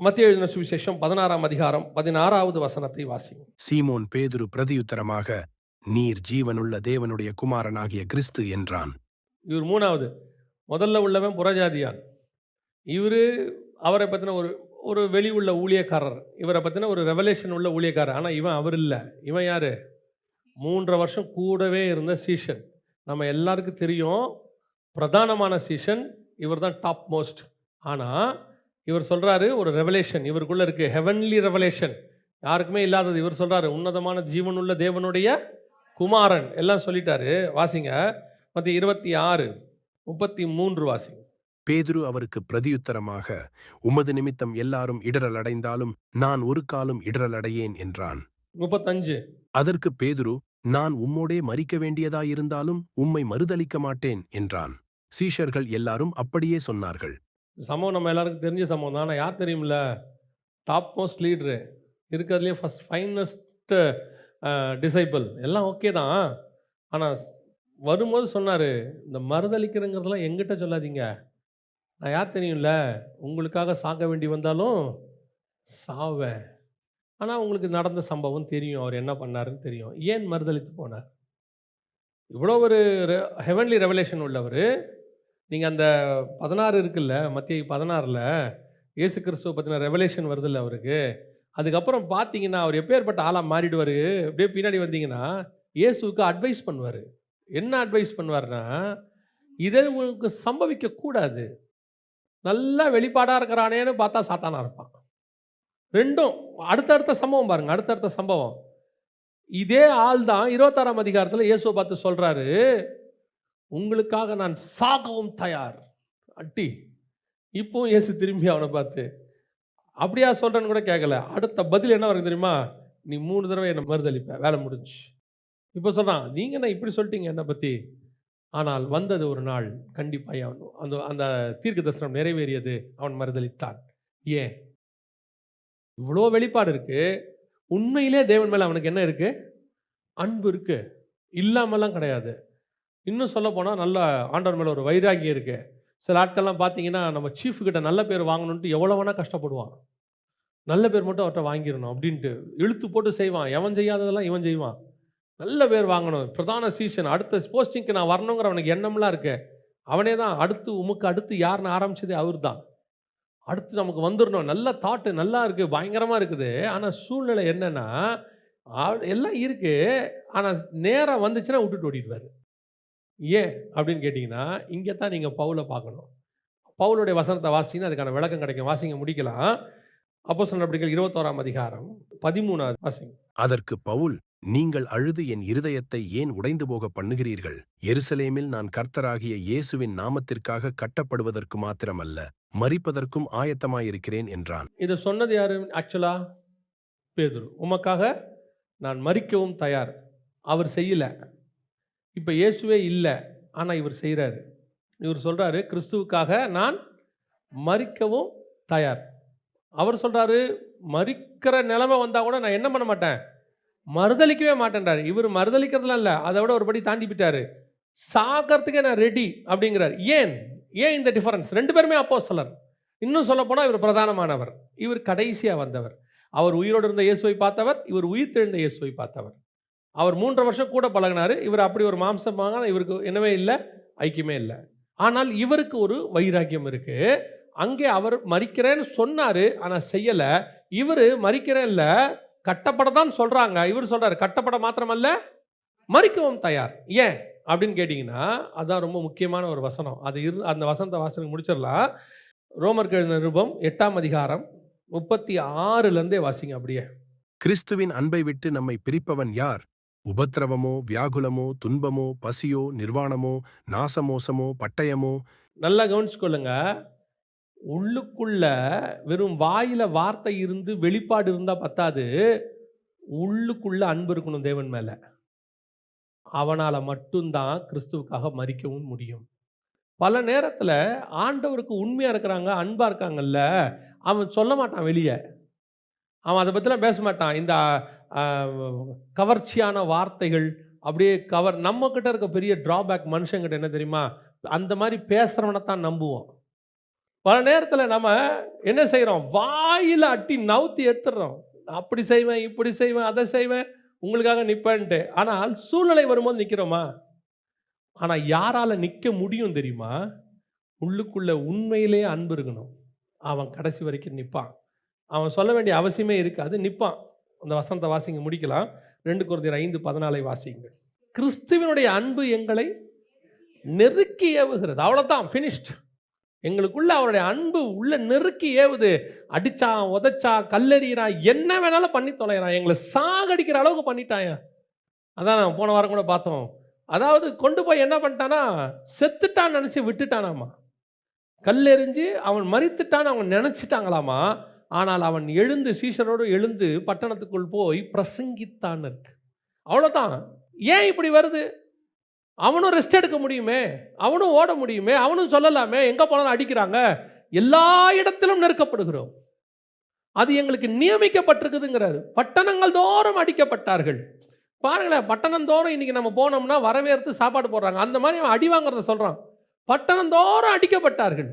மத்திய எழுதின சுவிசேஷம் பதினாறாம் அதிகாரம் பதினாறாவது வசனத்தை வாசிங்க சீமோன் பேதுரு பிரதியுத்தரமாக நீர் ஜீவனுள்ள தேவனுடைய குமாரனாகிய கிறிஸ்து என்றான். இவர் மூணாவது முதல்ல உள்ளவன் புறஜாதியான். இவர் அவரை பற்றின ஒரு ஒரு வெளி உள்ள ஊழியக்காரர். இவரை பற்றின ஒரு ரெவலேஷன் உள்ள ஊழியக்காரர். ஆனால் இவன் அவர் இல்லை. இவன் யார்? மூன்றரை வருஷம் கூடவே இருந்த சீஷன். நம்ம எல்லாருக்கும் தெரியும் பிரதானமான சீஷன் இவர் தான் டாப் மோஸ்ட் ஆனால் இவர் சொல்கிறாரு ஒரு ரெவலேஷன் இவருக்குள்ளே இருக்குது ஹெவன்லி ரெவலேஷன் யாருக்குமே இல்லாதது. இவர் சொல்கிறாரு உன்னதமான ஜீவனுள்ள தேவனுடைய குமாரன். எல்லாம் சொல்லிட்டாரு வாசிங்க. மற்ற இருபத்தி ஆறு முப்பத்தி மூன்று வாசிங்க. பேதுரு அவருக்கு பிரதியுத்தரமாக உமது நிமித்தம் எல்லாரும் இடரலடைந்தாலும் நான் ஒரு காலம் இடரலடையேன் என்றான். முப்பத்தஞ்சு. அதற்கு பேதுரு நான் உம்மோடே மறிக்க வேண்டியதாயிருந்தாலும் உம்மை மறுதலிக்க மாட்டேன் என்றான். சீஷர்கள் எல்லாரும் அப்படியே சொன்னார்கள். சம்பவம் நம்ம எல்லாருக்கும் தெரிஞ்ச சம்பவம் தான். ஆனால் யார் தெரியுமில்ல? டாப் மோஸ்ட் லீட்ரு இருக்கிறதுலே ஃபஸ்ட் ஃபைனஸ்ட் டிசைபிள் எல்லாம் ஓகே தான். ஆனால் வரும்போது சொன்னார் இந்த மறுதளிக்கிறங்கிறதெல்லாம் எங்கிட்ட சொல்லாதீங்க. நான் யார் தெரியும்ல உங்களுக்காக சாக வேண்டி வந்தாலும் சாவேன். ஆனால் உங்களுக்கு நடந்த சம்பவம் தெரியும். அவர் என்ன பண்ணாருன்னு தெரியும். ஏன் மறுதளித்து போனார்? இவ்வளோ ஒரு ஹெவன்லி ரெவலேஷன் உள்ளவர் நீங்கள் அந்த பதினாறு இருக்குல்ல மத்திய பதினாறில் இயேசு கிறிஸ்துவ பற்றின ரெவலேஷன் வருதுல்ல அவருக்கு. அதுக்கப்புறம் பார்த்தீங்கன்னா அவர் எப்பேற்பட்ட ஆளாக மாறிடுவார்? அப்படியே பின்னாடி வந்தீங்கன்னா இயேசுவுக்கு அட்வைஸ் பண்ணுவார். என்ன அட்வைஸ் பண்ணுவார்னா இதை உங்களுக்கு சம்பவிக்கக்கூடாது. நல்லா வெளிப்பாடாக இருக்கிறானேன்னு பார்த்தா சாத்தானா இருப்பான். ரெண்டும் அடுத்தடுத்த சம்பவம் பாருங்கள் அடுத்தடுத்த சம்பவம். இதே ஆள் தான் இருபத்தாறாம் அதிகாரத்தில் இயேசுவை பார்த்து சொல்கிறாரு உங்களுக்காக நான் சாகவும் தயார். அட்டி இப்போ இயேசு திரும்பி அவனை பார்த்து அப்படியா சொல்கிறேன்னு கூட கேட்கல அடுத்த பதில் என்ன வரும் தெரியுமா? நீ மூணு தடவை என்னை மறுதளிப்ப வேலை முடிஞ்சு. இப்போ சொல்கிறான் நீங்கள் என்ன இப்படி சொல்லிட்டீங்க என்னை பற்றி ஆனால் வந்தது ஒரு நாள் கண்டிப்பாக அவன் அந்த அந்த தீர்க்க தரிசனம் நிறைவேறியது அவன் மறுதளித்தான் ஏன்? இவ்வளோ வெளிப்பாடு இருக்குது உண்மையிலே தேவன் மேலே அவனுக்கு என்ன இருக்குது அன்பு இருக்குது இல்லாமலாம் கிடையாது. இன்னும் சொல்ல போனால் நல்ல ஆண்டவர் மேலே ஒரு வைராகியம் இருக்குது சில ஆட்கள்லாம் பார்த்தீங்கன்னா நம்ம சீஃப்கிட்ட நல்ல பேர் வாங்கணுன்ட்டு எவ்வளோ வேணால் கஷ்டப்படுவான் நல்ல பேர் மட்டும் அவர்கிட்ட வாங்கிடணும் அப்படின்ட்டு இழுத்து போட்டு செய்வான். எவன் செய்யாததெல்லாம் இவன் செய்வான். நல்ல பேர் வாங்கணும். பிரதான சீசன் அடுத்த போஸ்டிங்க்கு நான் வரணுங்கிற அவனுக்கு எண்ணம்லாம் இருக்கு. அவனே தான் அடுத்து உமக்கு அடுத்து யாருன்னு ஆரம்பிச்சதே அவர் தான் அடுத்து நமக்கு வந்துடணும். நல்ல தாட்டு நல்லா இருக்குது பயங்கரமாக இருக்குது. ஆனால் சூழ்நிலை என்னென்னா எல்லாம் இருக்குது ஆனால் நேரம் வந்துச்சுன்னா விட்டுட்டு ஓடிடுவார். ஏன் அப்படின்னு கேட்டிங்கன்னா இங்கே தான் நீங்கள் பவுலை பார்க்கணும். பவுலுடைய வசனத்தை வாசிங்கன்னா அதுக்கான விளக்கம் கிடைக்கும். வாசிங்க முடிக்கலாம். அப்போ சொன்ன அப்படிங்கிற இருபத்தோராம் அதிகாரம் பதிமூணாவது வாசிங்க. அதற்கு பவுல் நீங்கள் அழுது என் இருதயத்தை ஏன் உடைந்து போக பண்ணுகிறீர்கள்? எருசலேமில் நான் கர்த்தராகிய இயேசுவின் நாமத்திற்காக கட்டப்படுவதற்கு மாத்திரமல்ல மரிப்பதற்கும் ஆயத்தமாயிருக்கிறேன் என்றான். இதை சொன்னது யாரு? ஆக்சுவலா பேதுரு. உமக்காக நான் மறிக்கவும் தயார். அவர் செய்யல. இப்போ இயேசுவே இல்லை. ஆனால் இவர் செய்கிறாரு இவர் சொல்கிறாரு கிறிஸ்துவுக்காக நான் மறிக்கவும் தயார். அவர் சொல்கிறாரு மறிக்கிற நிலைமை வந்தால் கூட நான் என்ன பண்ண மாட்டேன்? மறுதளிக்கவே மாட்டேன்றார். இவர் மறுதளிக்கிறதுலாம் இல்லை. அதை விட ஒரு படி தாண்டி போயிட்டார். சாகிறதுக்கே நான் ரெடி அப்படிங்கிறார். ஏன்? ஏன் இந்த டிஃபரன்ஸ் ரெண்டு பேருமே அப்போ சொல்லர் இன்னும் சொல்லப்போனால் இவர் பிரதானமானவர். இவர் கடைசியாக வந்தவர். அவர் உயிரோடு இருந்த இயேசுவை பார்த்தவர். இவர் உயிர் தெழுந்த இயேசுவை பார்த்தவர். அவர் மூன்று வருஷம் கூட பழகினார். இவர் அப்படி ஒரு மாம்சமாக இவருக்கு என்னவே இல்லை ஐக்கியமே இல்லை. ஆனால் இவருக்கு ஒரு வைராக்கியம் இருக்குது அங்கே அவர் மறிக்கிறேன்னு சொன்னார் ஆனால் செய்யலை. இவர் மறிக்கிறேன் இல்லை கட்டப்பட தான் சொல்கிறாங்க இவர் சொல்கிறார் கட்டப்பட மாத்திரமல்ல மறிக்கவும் தயார். ஏன்? அப்படின்னு கேட்டிங்கன்னா அதான் ரொம்ப முக்கியமான ஒரு வசனம். அது இரு அந்த வசனத்தை வாசனம் முடிச்சிடலாம். ரோமர் எழுதின நிருபம் எட்டாம் அதிகாரம் முப்பத்தி ஆறுலேருந்தே வாசிங்க அப்படியே. கிறிஸ்துவின் அன்பை விட்டு நம்மை பிரிப்பவன் யார்? உபத்திரவமோ வியாகுலமோ துன்பமோ பசியோ நிர்வாணமோ நாசமோசமோ பட்டயமோ. நல்லா கவனிச்சுக்கொள்ளுங்க. உள்ளுக்குள்ள வெறும் வாயில வார்த்தை இருந்து வெளிப்பாடு இருந்தால் பத்தாது. உள்ளுக்குள்ள அன்பு இருக்கணும் தேவன் மேலே. அவனால் மட்டும்தான் கிறிஸ்துவுக்காக மறிக்கவும் முடியும். பல நேரத்தில் ஆண்டவருக்கு உண்மையாக இருக்கிறாங்க அன்பாக இருக்காங்கல்ல அவன் சொல்ல மாட்டான் வெளியே. அவன் அதை பற்றிலாம் பேச மாட்டான். இந்த கவர்ச்சியான வார்த்தைகள் அப்படியே கவர் நம்மக்கிட்ட இருக்க பெரிய ட்ராபேக் மனுஷங்கிட்ட என்ன தெரியுமா? அந்த மாதிரி பேசுகிறவனை தான் நம்புவோம். பல நேரத்தில் நம்ம என்ன செய்கிறோம் வாயில் அட்டி நவுத்தி எடுத்துடுறோம். அப்படி செய்வேன் இப்படி செய்வேன் அதை செய்வேன் உங்களுக்காக நிற்பேன்ட்டு ஆனால் சூழ்நிலை வரும்போது நிற்கிறோமா ஆனால் யாரால் நிற்க முடியும் தெரியுமா? உள்ளுக்குள்ளே உண்மையிலே அன்பு இருக்கணும். அவன் கடைசி வரைக்கும் நிற்பான் அவன் சொல்ல வேண்டிய அவசியமே இருக்காது நிற்பான் அந்த வசனத்தை வாசிங்க முடிக்கலாம். ரெண்டு குருந்தியர் ஐந்து பதினாலை வாசிங்க கிறிஸ்துவனுடைய அன்பு எங்களை நெருக்கி ஏவுகிறது. அவ்வளோதான் ஃபினிஷ்ட் எங்களுக்குள்ள அவருடைய அன்பு உள்ள நெருக்கி ஏவுது. அடிச்சான் உதைச்சான் கல்லெறிகிறான் என்ன வேணாலும் பண்ணி தொலைகிறான் எங்களை சாகடிக்கிற அளவுக்கு பண்ணிட்டான் அதான் நான் போன வாரம் கூட பார்த்தோம். அதாவது கொண்டு போய் என்ன பண்ணிட்டானா செத்துட்டான்னு நினச்சி விட்டுட்டானாமா. கல்லெறிஞ்சு அவன் மறித்துட்டான்னு அவங்க நினச்சிட்டாங்களாமா. ஆனால் அவன் எழுந்து சீஷரோடு எழுந்து பட்டணத்துக்குள் போய் பிரசங்கித்தான் இருக்கு. அவ்வளோதான் ஏன் இப்படி வருது? அவனும் ரெஸ்ட் எடுக்க முடியுமே? அவனும் ஓட முடியுமே? அவனும் சொல்லலாமே? எங்கே போனாலும் அடிக்கிறாங்க? எல்லா இடத்திலும் நெருக்கப்படுகிறோம். அது எங்களுக்கு நியமிக்கப்பட்டிருக்குதுங்கிறாரு. பட்டணங்கள் தோறும் அடிக்கப்பட்டார்கள். பாருங்களேன் பட்டணம் தோறும் இன்றைக்கி நம்ம போனோம்னா வரவேற்று சாப்பாடு போடுறாங்க. அந்த மாதிரி அவன் அடி வாங்குறத சொல்கிறான் பட்டணம் தோறும் அடிக்கப்பட்டார்கள்.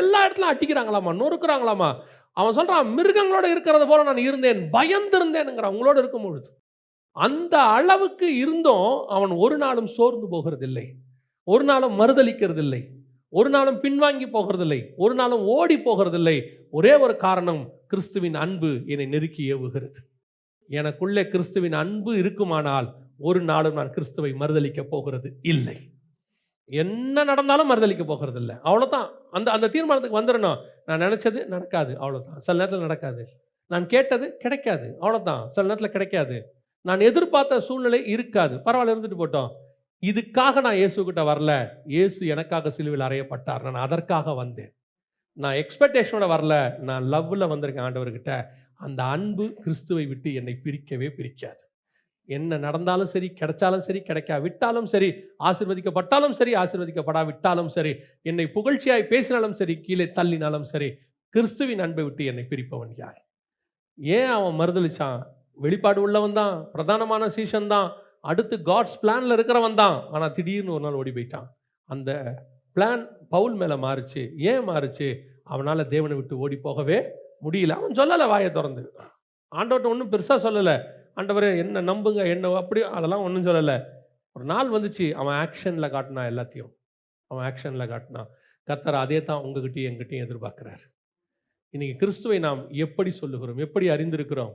எல்லா இடத்துலையும் அடிக்கிறாங்களாமா நொறுக்குறாங்களாமா அவன் சொல்கிறான் மிருகங்களோட இருக்கிறத போல நான் இருந்தேன் பயந்திருந்தேனுங்கிற அவங்களோட இருக்கும் பொழுது. அந்த அளவுக்கு இருந்தும் அவன் ஒரு நாளும் சோர்ந்து போகிறதில்லை. ஒரு நாளும் மறுதளிக்கிறதில்லை ஒரு நாளும் பின்வாங்கி போகிறதில்லை. ஒரு நாளும் ஓடி போகிறதில்லை. ஒரே ஒரு காரணம் கிறிஸ்துவின் அன்பு என்னை நெருக்கி ஏவுகிறது. எனக்குள்ளே கிறிஸ்துவின் அன்பு இருக்குமானால் ஒரு நாளும் நான் கிறிஸ்துவை மறுதளிக்கப் போகிறது இல்லை. என்ன நடந்தாலும் மறுதளிக்க போகிறது இல்லை அவ்வளோதான் அந்த அந்த தீர்மானத்துக்கு வந்துடணும் நான் நினச்சது நடக்காது. அவ்வளோதான் சில நேரத்தில் நடக்காது. நான் கேட்டது கிடைக்காது. அவ்வளோதான் சில நேரத்தில் கிடைக்காது. நான் எதிர்பார்த்த சூழ்நிலை இருக்காது. பரவாயில்ல இருந்துட்டு போட்டோம். இதுக்காக நான் இயேசுக்கிட்ட வரல. இயேசு எனக்காக சிலுவில் அறையப்பட்டார். நான் அதற்காக வந்தேன். நான் எக்ஸ்பெக்டேஷனோட வரல. நான் லவ்வில் வந்திருக்கேன் ஆண்டவர்கிட்ட. அந்த அன்பு கிறிஸ்துவை விட்டு என்னை பிரிக்கவே பிரிக்காது. என்ன நடந்தாலும் சரி கிடைச்சாலும் சரி கிடைக்கா விட்டாலும் சரி ஆசிர்வதிக்கப்பட்டாலும் சரி ஆசிர்வதிக்கப்படா விட்டாலும் சரி என்னை புகழ்ச்சியாய் பேசினாலும் சரி கீழே தள்ளினாலும் சரி கிறிஸ்துவின் அன்பை விட்டு என்னை பிரிப்பவன் யார்? ஏன் அவன் மறுதளிச்சான் வெளிப்பாடு உள்ளவன் தான் பிரதானமான சீசன் தான் அடுத்து காட்ஸ் பிளானில் இருக்கிறவன் தான். ஆனால் திடீர்னு ஒரு நாள் ஓடி போயிட்டான். அந்த பிளான் பவுல் மேலே மாறுச்சு. ஏன் மாறுச்சு? அவனால் தேவனை விட்டு ஓடி போகவே முடியல. அவன் சொல்லலை வாயை திறந்து. ஆண்டோட்ட ஒன்றும் பெருசாக சொல்லலை. ஆண்டவர் என்ன நம்புங்க என்ன அப்படி அதெல்லாம் ஒன்றும் சொல்லலை. ஒரு நாள் வந்துச்சு அவன் ஆக்ஷனில் காட்டினா எல்லாத்தையும். அவன் ஆக்ஷனில் காட்டினான் கத்தர் அதே தான் உங்ககிட்டயும் எங்கிட்டையும் எதிர்பார்க்குறார். இன்றைக்கி கிறிஸ்துவை நாம் எப்படி சொல்லுகிறோம் எப்படி அறிந்திருக்கிறோம்?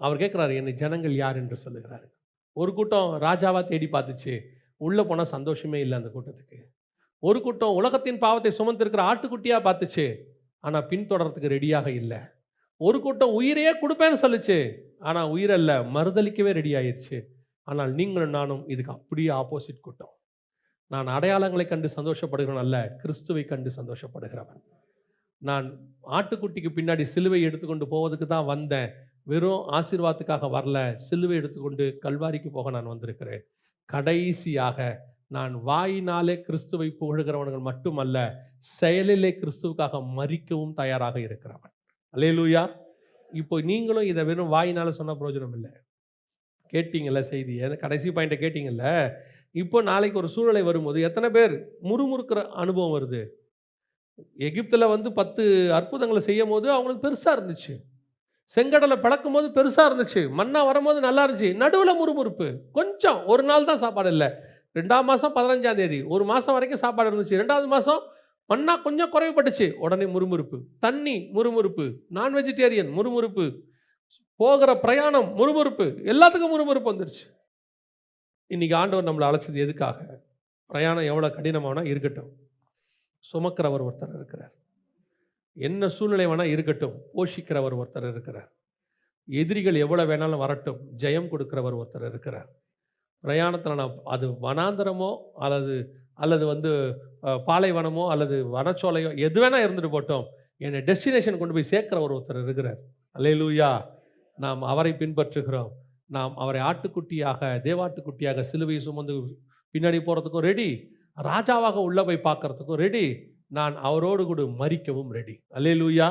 அவர் கேட்குறாரு என்னை ஜனங்கள் யார் என்று சொல்லுகிறாரு ஒரு கூட்டம் ராஜாவாக தேடி பார்த்துச்சு உள்ளே போனால் சந்தோஷமே இல்லை அந்த கூட்டத்துக்கு. ஒரு கூட்டம் உலகத்தின் பாவத்தை சுமந்திருக்கிற ஆட்டுக்குட்டியாக பார்த்துச்சு ஆனால் பின்தொடரத்துக்கு ரெடியாக இல்லை. ஒரு கூட்டம் உயிரையே கொடுப்பேன்னு சொல்லுச்சு. ஆனால் உயிரல்ல மறுதளிக்கவே ரெடி ஆயிடுச்சு ஆனால் நீங்களும் நானும் இதுக்கு அப்படியே ஆப்போசிட் கூட்டம். நான் அடையாளங்களை கண்டு சந்தோஷப்படுகிறவன் அல்ல கிறிஸ்துவை கண்டு சந்தோஷப்படுகிறவன். நான் ஆட்டுக்குட்டிக்கு பின்னாடி சிலுவை எடுத்துக்கொண்டு போவதுக்கு தான் வந்தேன். வெறும் ஆசீர்வாதத்துக்காக வரல சிலுவை எடுத்துக்கொண்டு கல்வாரிக்கு போக நான் வந்திருக்கிறேன். கடைசியாக நான் வாயினாலே கிறிஸ்துவை புகழ்கிறவன்கள் மட்டுமல்ல செயலிலே கிறிஸ்துவுக்காக மறிக்கவும் தயாராக இருக்கிறவன். அலையலூயா இப்போ நீங்களும் இதை வெறும் வாயினால் சொன்ன பிரயோஜனம் இல்லை. கேட்டீங்கல்ல செய்தி. கடைசி பாயிண்ட்டை கேட்டிங்கல்ல. இப்போ நாளைக்கு ஒரு சூழ்நிலை வரும்போது எத்தனை பேர் முறுமுறுக்கிற அனுபவம் வருது? எகிப்தில் வந்து பத்து அற்புதங்களை செய்யும் போது அவங்களுக்கு பெருசாக இருந்துச்சு. செங்கடலை பிளக்கும் போது பெருசாக இருந்துச்சு. மண்ணா வரும்போது நல்லா இருந்துச்சு. நடுவில் முறுமுறுப்பு. கொஞ்சம் ஒரு நாள் தான் சாப்பாடு இல்லை. ரெண்டாம் மாதம் பதினஞ்சாம் தேதி. ஒரு மாதம் வரைக்கும் சாப்பாடு இருந்துச்சு. ரெண்டாவது மாதம் மண்ணா கொஞ்சம் குறைவுபட்டுச்சு. உடனே முறுமுறுப்பு. தண்ணி முறுமுறுப்பு. நான் வெஜிடேரியன் முறுமுறுப்பு. போகிற பிரயாணம் முறுமுறுப்பு. எல்லாத்துக்கும் முறுமுறுப்பு வந்துருச்சு. இன்னைக்கு ஆண்டவர் நம்மளை அழைச்சது எதுக்காக? பிரயாணம் எவ்வளோ கடினமானா இருக்கட்டும். சுமக்கிறவர் ஒருத்தர் இருக்கிறார். என்ன சூழ்நிலை வேணால் இருக்கட்டும். போஷிக்கிறவர் ஒருத்தர் இருக்கிறார். எதிரிகள் எவ்வளோ வேணாலும் வரட்டும். ஜெயம் கொடுக்கிறவர் ஒருத்தர் இருக்கிறார். பிரயாணத்தில் நான் அது வனாந்தரமோ அல்லது அல்லது வந்து பாலைவனமோ அல்லது வனச்சோலையோ எது வேணால் இருந்துட்டு போட்டோம் என்னை டெஸ்டினேஷன் கொண்டு போய் சேர்க்குற ஒரு ஒருத்தர் இருக்கிறார். அல்லேலூயா! நாம் அவரை பின்பற்றுகிறோம். நாம் அவரை ஆட்டுக்குட்டியாக தேவாட்டுக்குட்டியாக சிலுவையை சுமந்து பின்னாடி போகிறதுக்கும் ரெடி ராஜாவாக உள்ளே போய் பார்க்கறதுக்கும் ரெடி நான் அவரோடு கூட மறிக்கவும் ரெடி அல்லேலூயா!